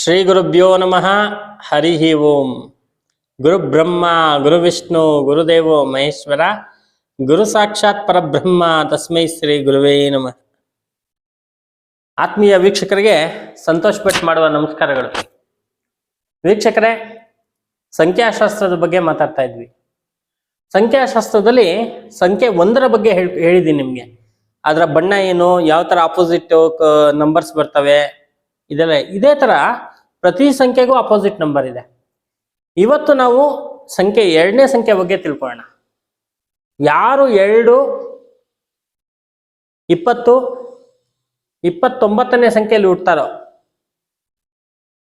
ಶ್ರೀ ಗುರುಭ್ಯೋ ನಮಃ. ಹರಿ ಓಂ. ಗುರು ಬ್ರಹ್ಮ ಗುರು ವಿಷ್ಣು ಗುರುದೇವೋ ಮಹೇಶ್ವರ, ಗುರು ಸಾಕ್ಷಾತ್ ಪರಬ್ರಹ್ಮ, ತಸ್ಮೈ ಶ್ರೀ ಗುರುವೇ ನಮಃ. ಆತ್ಮೀಯ ವೀಕ್ಷಕರಿಗೆ ಸಂತೋಷ್ ಭಟ್ ಮಾಡುವ ನಮಸ್ಕಾರಗಳು. ವೀಕ್ಷಕರೇ, ಸಂಖ್ಯಾಶಾಸ್ತ್ರದ ಬಗ್ಗೆ ಮಾತಾಡ್ತಾ ಇದ್ವಿ. ಸಂಖ್ಯಾಶಾಸ್ತ್ರದಲ್ಲಿ ಸಂಖ್ಯೆ ಒಂದರ ಬಗ್ಗೆ ಹೇಳ್, ಹೇಳಿದ್ದೀನಿ ನಿಮಗೆ. ಅದರ ಬಣ್ಣ ಏನು ಯಾವ ಥರ ಆಪೋಸಿಟ್ ನಂಬರ್ಸ್ ಬರ್ತವೆ ಇದೆಲ್ಲ ಇದೇ ತರ ಪ್ರತಿ ಸಂಖ್ಯೆಗೂ ಅಪೋಸಿಟ್ ನಂಬರ್ ಇದೆ. ಇವತ್ತು ನಾವು ಸಂಖ್ಯೆ ಎರಡನೇ ಸಂಖ್ಯೆ ಬಗ್ಗೆ ತಿಳ್ಕೊಳ್ಳೋಣ. ಯಾರು ಎರಡು, ಇಪ್ಪತ್ತು, ಇಪ್ಪತ್ತೊಂಬತ್ತನೇ ಸಂಖ್ಯೆಯಲ್ಲಿ ಹುಡ್ತಾರೋ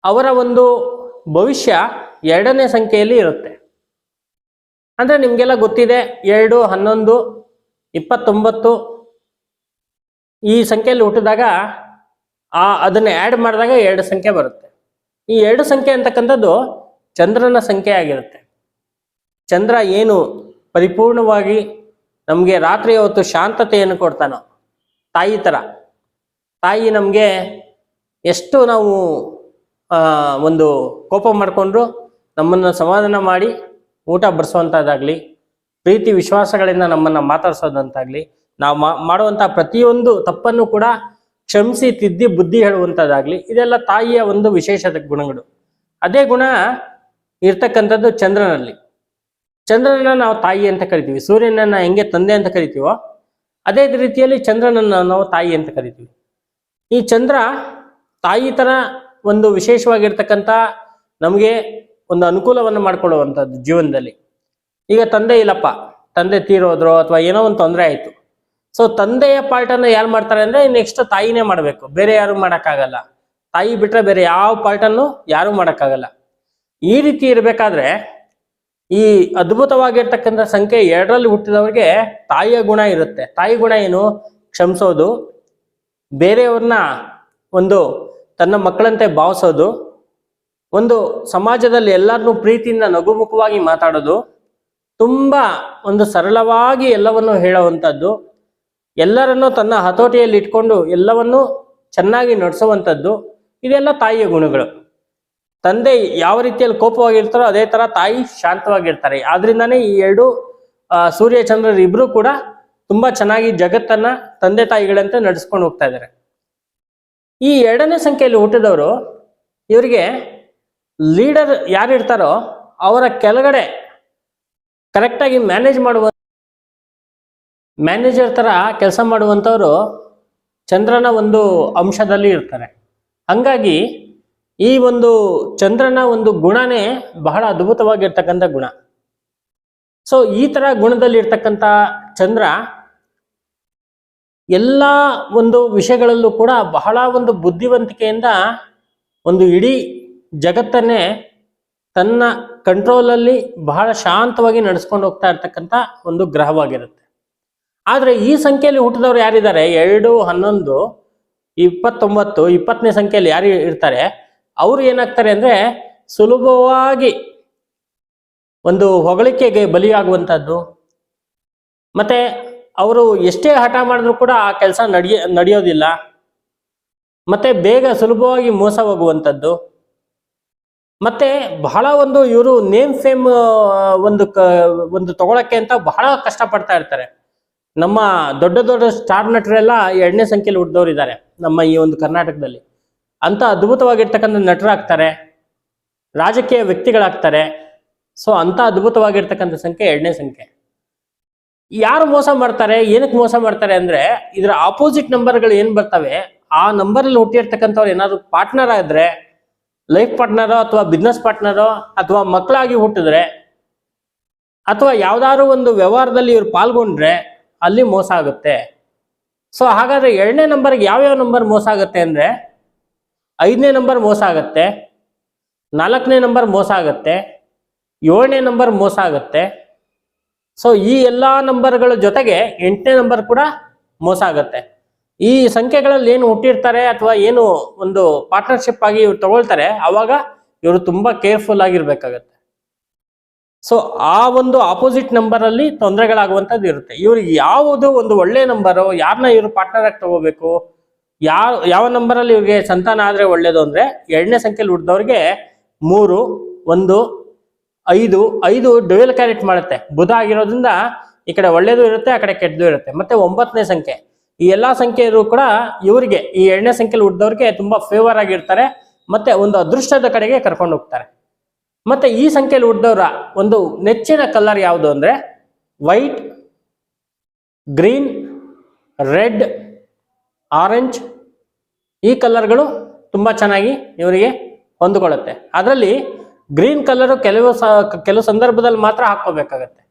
ಅವರ ಒಂದು ಭವಿಷ್ಯ ಎರಡನೇ ಸಂಖ್ಯೆಯಲ್ಲಿ ಇರುತ್ತೆ. ಅಂದ್ರೆ ನಿಮ್ಗೆಲ್ಲ ಗೊತ್ತಿದೆ, ಎರಡು, ಹನ್ನೊಂದು, ಇಪ್ಪತ್ತೊಂಬತ್ತು ಈ ಸಂಖ್ಯೆಯಲ್ಲಿ ಹುಟ್ಟಿದಾಗ ಆ, ಅದನ್ನ ಆ್ಯಡ್ ಮಾಡಿದಾಗ ಎರಡು ಸಂಖ್ಯೆ ಬರುತ್ತೆ. ಈ ಎರಡು ಸಂಖ್ಯೆ ಅಂತಕ್ಕಂಥದ್ದು ಚಂದ್ರನ ಸಂಖ್ಯೆ ಆಗಿರುತ್ತೆ. ಚಂದ್ರ ಏನು ಪರಿಪೂರ್ಣವಾಗಿ ನಮಗೆ ರಾತ್ರಿ ಹೊತ್ತು ಶಾಂತತೆಯನ್ನು ಕೊಡ್ತಾನೋ, ತಾಯಿ ಥರ ತಾಯಿ ನಮಗೆ ಎಷ್ಟು ನಾವು ಒಂದು ಕೋಪ ಮಾಡಿಕೊಂಡ್ರು ನಮ್ಮನ್ನು ಸಮಾಧಾನ ಮಾಡಿ ಊಟ ಬರೆಸುವಂಥದ್ದಾಗಲಿ ಪ್ರೀತಿ ವಿಶ್ವಾಸಗಳಿಂದ ನಮ್ಮನ್ನು ಮಾತಾಡಿಸೋದಂತಾಗಲಿ, ನಾವು ಮಾಡುವಂಥ ಪ್ರತಿಯೊಂದು ತಪ್ಪನ್ನು ಕೂಡ ಕ್ಷಮಿಸಿ ತಿದ್ದಿ ಬುದ್ಧಿ ಹೇಳುವಂಥದ್ದಾಗಲಿ ಇದೆಲ್ಲ ತಾಯಿಯ ಒಂದು ವಿಶೇಷದ ಗುಣಗಳು. ಅದೇ ಗುಣ ಇರ್ತಕ್ಕಂಥದ್ದು ಚಂದ್ರನಲ್ಲಿ. ಚಂದ್ರನ ನಾವು ತಾಯಿ ಅಂತ ಕರಿತೀವಿ. ಸೂರ್ಯನನ್ನ ಹೆಂಗೆ ತಂದೆ ಅಂತ ಕರಿತೀವೋ ಅದೇ ರೀತಿಯಲ್ಲಿ ಚಂದ್ರನನ್ನ ನಾವು ತಾಯಿ ಅಂತ ಕರಿತೀವಿ. ಈ ಚಂದ್ರ ತಾಯಿ ತರ ಒಂದು ವಿಶೇಷವಾಗಿರ್ತಕ್ಕಂಥ ನಮಗೆ ಒಂದು ಅನುಕೂಲವನ್ನು ಮಾಡಿಕೊಳ್ಳುವಂಥದ್ದು ಜೀವನದಲ್ಲಿ. ಈಗ ತಂದೆ ಇಲ್ಲಪ್ಪ. ತಂದೆ ತೀರೋದ್ರು ಅಥವಾ ಏನೋ ಒಂದು ತೊಂದರೆ ಆಯಿತು. ಸೊ ತಂದೆಯ ಪಾರ್ಟನ್ನು ಯಾರು ಮಾಡ್ತಾರೆ ಅಂದ್ರೆ ನೆಕ್ಸ್ಟ್ ತಾಯಿನೇ ಮಾಡಬೇಕು. ಬೇರೆ ಯಾರು ಮಾಡೋಕ್ಕಾಗಲ್ಲ. ತಾಯಿ ಬಿಟ್ರೆ ಬೇರೆ ಯಾವ ಪಾರ್ಟನ್ನು ಯಾರು ಮಾಡೋಕ್ಕಾಗಲ್ಲ. ಈ ರೀತಿ ಇರಬೇಕಾದ್ರೆ ಈ ಅದ್ಭುತವಾಗಿರ್ತಕ್ಕಂಥ ಸಂಖ್ಯೆ ಎರಡರಲ್ಲಿ ಹುಟ್ಟಿದವ್ರಿಗೆ ತಾಯಿಯ ಗುಣ ಇರುತ್ತೆ. ತಾಯಿ ಗುಣ ಏನು? ಕ್ಷಮಿಸೋದು. ಬೇರೆಯವ್ರನ್ನ ಒಂದು ತನ್ನ ಮಕ್ಕಳಂತೆ ಭಾವಿಸೋದು. ಒಂದು ಸಮಾಜದಲ್ಲಿ ಎಲ್ಲರನ್ನೂ ಪ್ರೀತಿಯಿಂದ ನಗುಮುಖವಾಗಿ ಮಾತಾಡೋದು. ತುಂಬ ಒಂದು ಸರಳವಾಗಿ ಎಲ್ಲವನ್ನು ಹೇಳುವಂಥದ್ದು ಎಲ್ಲರನ್ನೂ ತನ್ನ ಹತೋಟಿಯಲ್ಲಿ ಇಟ್ಕೊಂಡು ಎಲ್ಲವನ್ನೂ ಚೆನ್ನಾಗಿ ನಡೆಸುವಂಥದ್ದು ಇದೆಲ್ಲ ತಾಯಿಯ ಗುಣಗಳು. ತಂದೆ ಯಾವ ರೀತಿಯಲ್ಲಿ ಕೋಪವಾಗಿರ್ತಾರೋ ಅದೇ ತರ ತಾಯಿ ಶಾಂತವಾಗಿರ್ತಾರೆ. ಆದ್ರಿಂದಾನೇ ಈ ಎರಡು ಸೂರ್ಯ ಚಂದ್ರರು ಇಬ್ರು ಕೂಡ ತುಂಬಾ ಚೆನ್ನಾಗಿ ಜಗತ್ತನ್ನ ತಂದೆ ತಾಯಿಗಳಂತೆ ನಡೆಸ್ಕೊಂಡು ಹೋಗ್ತಾ ಇದ್ದಾರೆ. ಈ ಎರಡನೇ ಸಂಖ್ಯೆಯಲ್ಲಿ ಹುಟ್ಟಿದವರು ಇವರಿಗೆ ಲೀಡರ್ ಯಾರಿರ್ತಾರೋ ಅವರ ಕೆಳಗಡೆ ಕರೆಕ್ಟಾಗಿ ಮ್ಯಾನೇಜ್ ಮಾಡುವ ಮ್ಯಾನೇಜರ್ ಥರ ಕೆಲಸ ಮಾಡುವಂಥವರು ಚಂದ್ರನ ಒಂದು ಅಂಶದಲ್ಲಿ ಇರ್ತಾರೆ. ಹಂಗಾಗಿ ಈ ಒಂದು ಚಂದ್ರನ ಒಂದು ಗುಣನೇ ಬಹಳ ಅದ್ಭುತವಾಗಿರ್ತಕ್ಕಂಥ ಗುಣ. ಸೊ ಈ ಥರ ಗುಣದಲ್ಲಿ ಇರ್ತಕ್ಕಂಥ ಚಂದ್ರ ಎಲ್ಲ ಒಂದು ವಿಷಯಗಳಲ್ಲೂ ಕೂಡ ಬಹಳ ಒಂದು ಬುದ್ಧಿವಂತಿಕೆಯಿಂದ ಒಂದು ಇಡೀ ಜಗತ್ತನ್ನೇ ತನ್ನ ಕಂಟ್ರೋಲಲ್ಲಿ ಬಹಳ ಶಾಂತವಾಗಿ ನಡೆಸ್ಕೊಂಡು ಹೋಗ್ತಾ ಇರ್ತಕ್ಕಂಥ ಒಂದು ಗ್ರಹವಾಗಿರುತ್ತೆ. ಆದರೆ ಈ ಸಂಖ್ಯೆಯಲ್ಲಿ ಹುಟ್ಟಿದವರು ಯಾರಿದ್ದಾರೆ? ಎರಡು, ಹನ್ನೊಂದು, ಇಪ್ಪತ್ತೊಂಬತ್ತು, ಇಪ್ಪತ್ತನೇ ಸಂಖ್ಯೆಯಲ್ಲಿ ಯಾರು ಇರ್ತಾರೆ? ಅವರು ಏನಾಗ್ತಾರೆ ಅಂದರೆ ಸುಲಭವಾಗಿ ಒಂದು ಹೊಗಳಿಕೆಗೆ ಬಲಿಯಾಗುವಂಥದ್ದು. ಮತ್ತು ಅವರು ಎಷ್ಟೇ ಹಠ ಮಾಡಿದ್ರು ಕೂಡ ಆ ಕೆಲಸ ನಡೆಯ, ನಡೆಯೋದಿಲ್ಲ. ಮತ್ತು ಬೇಗ ಸುಲಭವಾಗಿ ಮೋಸ ಹೋಗುವಂಥದ್ದು. ಮತ್ತು ಬಹಳ ಒಂದು ಇವರು ನೇಮ್ ಫೇಮ್ ಒಂದು ಕ, ಒಂದು ತಗೊಳಕ್ಕೆ ಅಂತ ಬಹಳ ಕಷ್ಟಪಡ್ತಾ ಇರ್ತಾರೆ. ನಮ್ಮ ದೊಡ್ಡ ದೊಡ್ಡ ಸ್ಟಾರ್ ನಟರೆಲ್ಲ ಎರಡನೇ ಸಂಖ್ಯೆಯಲ್ಲಿ ಹುಟ್ಟಿದವರು ಇದ್ದಾರೆ ನಮ್ಮ ಈ ಒಂದು ಕರ್ನಾಟಕದಲ್ಲಿ. ಅಂತ ಅದ್ಭುತವಾಗಿರ್ತಕ್ಕಂಥ ನಟರಾಗ್ತಾರೆ, ರಾಜಕೀಯ ವ್ಯಕ್ತಿಗಳಾಗ್ತಾರೆ. ಸೊ ಅಂತ ಅದ್ಭುತವಾಗಿರ್ತಕ್ಕಂಥ ಸಂಖ್ಯೆ ಎರಡನೇ ಸಂಖ್ಯೆ. ಯಾರು ಮೋಸ ಮಾಡ್ತಾರೆ, ಏನಕ್ಕೆ ಮೋಸ ಮಾಡ್ತಾರೆ ಅಂದ್ರೆ, ಇದರ ಆಪೋಸಿಟ್ ನಂಬರ್ಗಳು ಏನು ಬರ್ತವೆ, ಆ ನಂಬರಲ್ಲಿ ಹುಟ್ಟಿರ್ತಕ್ಕಂಥವ್ರು ಏನಾದ್ರು ಪಾರ್ಟ್ನರ್ ಆದರೆ ಲೈಫ್ ಪಾರ್ಟ್ನರೋ ಅಥವಾ ಬಿಸ್ನೆಸ್ ಪಾರ್ಟ್ನರೋ ಅಥವಾ ಮಕ್ಕಳಾಗಿ ಹುಟ್ಟಿದ್ರೆ, ಅಥವಾ ಯಾವ್ದಾದ್ರು ಒಂದು ವ್ಯವಹಾರದಲ್ಲಿ ಇವ್ರು ಪಾಲ್ಗೊಂಡ್ರೆ ಅಲ್ಲಿ ಮೋಸ ಆಗುತ್ತೆ. ಸೊ ಹಾಗಾದ್ರೆ ಎರಡನೇ ನಂಬರ್ಗೆ ಯಾವ್ಯಾವ ನಂಬರ್ ಮೋಸ ಆಗುತ್ತೆ ಅಂದ್ರೆ, ಐದನೇ ನಂಬರ್ ಮೋಸ ಆಗುತ್ತೆ, ನಾಲ್ಕನೇ ನಂಬರ್ ಮೋಸ ಆಗುತ್ತೆ, ಏಳನೇ ನಂಬರ್ ಮೋಸ ಆಗುತ್ತೆ. ಸೊ ಈ ಎಲ್ಲ ನಂಬರ್ಗಳ ಜೊತೆಗೆ ಎಂಟನೇ ನಂಬರ್ ಕೂಡ ಮೋಸ ಆಗುತ್ತೆ. ಈ ಸಂಖ್ಯೆಗಳಲ್ಲಿ ಏನು ಹುಟ್ಟಿರ್ತಾರೆ ಅಥವಾ ಏನು ಒಂದು ಪಾರ್ಟ್ನರ್ಶಿಪ್ ಆಗಿ ಇವ್ರು ತಗೊಳ್ತಾರೆ, ಅವಾಗ ಇವರು ತುಂಬಾ ಕೇರ್ಫುಲ್ ಆಗಿರ್ಬೇಕಾಗತ್ತೆ. ಸೊ ಆ ಒಂದು ಆಪೋಸಿಟ್ ನಂಬರ್ ಅಲ್ಲಿ ತೊಂದರೆಗಳಾಗುವಂಥದ್ದು ಇರುತ್ತೆ. ಇವ್ರಿಗೆ ಯಾವುದು ಒಂದು ಒಳ್ಳೆ ನಂಬರು ಯಾರನ್ನ ಇವರು ಪಾರ್ಟ್ನರ್ ಆಗಿ ತಗೋಬೇಕು ಯಾವ ಯಾವ ನಂಬರಲ್ಲಿ ಇವ್ರಿಗೆ ಸಂತಾನ ಆದರೆ ಒಳ್ಳೇದು ಅಂದ್ರೆ ಎರಡನೇ ಸಂಖ್ಯೆಯಲ್ಲಿ ಹುಟ್ಟಿದವ್ರಿಗೆ ಮೂರು, ಒಂದು, ಐದು ಐದು ಡ್ಯುಯಲ್ ಕ್ಯಾರೆಟ್ ಮಾಡುತ್ತೆ. ಬುಧ ಆಗಿರೋದ್ರಿಂದ ಈ ಕಡೆ ಒಳ್ಳೇದು ಇರುತ್ತೆ, ಆ ಕಡೆ ಕೆಟ್ಟದು ಇರುತ್ತೆ. ಮತ್ತೆ ಒಂಬತ್ತನೇ ಸಂಖ್ಯೆ. ಈ ಎಲ್ಲಾ ಸಂಖ್ಯೆಯರು ಕೂಡ ಇವರಿಗೆ ಈ ಎರಡನೇ ಸಂಖ್ಯೆಯಲ್ಲಿ ಹುಟ್ಟಿದವ್ರಿಗೆ ತುಂಬಾ ಫೇವರ್ ಆಗಿರ್ತಾರೆ, ಮತ್ತೆ ಒಂದು ಅದೃಷ್ಟದ ಕಡೆಗೆ ಕರ್ಕೊಂಡು ಹೋಗ್ತಾರೆ. ಮತ್ತೆ ಈ ಸಂಖ್ಯೆಯಲ್ಲಿ ಹುಟ್ಟಿದವರ ಒಂದು ನೆಚ್ಚಿನ ಕಲರ್ ಯಾವುದು ಅಂದ್ರೆ ವೈಟ್ ಗ್ರೀನ್ ರೆಡ್ ಆರೆಂಜ್ ಈ ಕಲರ್ಗಳು ತುಂಬಾ ಚೆನ್ನಾಗಿ ಇವರಿಗೆ ಹೊಂದಿಕೊಳ್ಳುತ್ತೆ. ಅದರಲ್ಲಿ ಗ್ರೀನ್ ಕಲರ್ ಕೆಲವು ಕೆಲವು ಸಂದರ್ಭದಲ್ಲಿ ಮಾತ್ರ ಹಾಕೋಬೇಕಾಗತ್ತೆ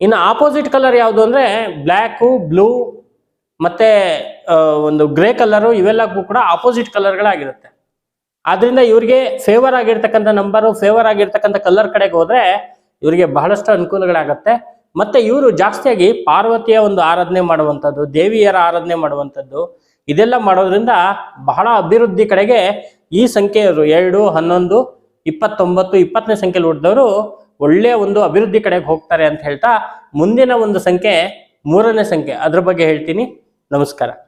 ಇನ್ನು ಆಪೋಸಿಟ್ ಕಲರ್ ಯಾವುದು ಅಂದ್ರೆ ಬ್ಲ್ಯಾಕು ಬ್ಲೂ ಮತ್ತೆ ಒಂದು ಗ್ರೇ ಕಲರು ಇವೆಲ್ಲಕ್ಕೂ ಕೂಡ ಆಪೋಸಿಟ್ ಕಲರ್ಗಳಾಗಿರುತ್ತೆ ಆದ್ರಿಂದ ಇವರಿಗೆ ಫೇವರ್ ಆಗಿರ್ತಕ್ಕಂಥ ನಂಬರು ಫೇವರ್ ಆಗಿರ್ತಕ್ಕಂಥ ಕಲರ್ ಕಡೆಗೆ ಹೋದ್ರೆ ಇವರಿಗೆ ಬಹಳಷ್ಟು ಅನುಕೂಲಗಳಾಗತ್ತೆ. ಮತ್ತೆ ಇವರು ಜಾಸ್ತಿಯಾಗಿ ಪಾರ್ವತಿಯ ಒಂದು ಆರಾಧನೆ ಮಾಡುವಂಥದ್ದು, ದೇವಿಯರ ಆರಾಧನೆ ಮಾಡುವಂಥದ್ದು, ಇದೆಲ್ಲ ಮಾಡೋದ್ರಿಂದ ಬಹಳ ಅಭಿವೃದ್ಧಿ ಕಡೆಗೆ ಈ ಸಂಖ್ಯೆಯವರು ಎರಡು, ಹನ್ನೊಂದು, ಇಪ್ಪತ್ತೊಂಬತ್ತು, ಇಪ್ಪತ್ತನೇ ಸಂಖ್ಯೆಯಲ್ಲಿ ಹುಟ್ಟಿದವರು ಒಳ್ಳೆಯ ಒಂದು ಅಭಿವೃದ್ಧಿ ಕಡೆಗೆ ಹೋಗ್ತಾರೆ ಅಂತ ಹೇಳ್ತಾ ಮುಂದಿನ ಒಂದು ಸಂಖ್ಯೆ ಮೂರನೇ ಸಂಖ್ಯೆ. ಅದ್ರ ಬಗ್ಗೆ ಹೇಳ್ತೀನಿ. ನಮಸ್ಕಾರ.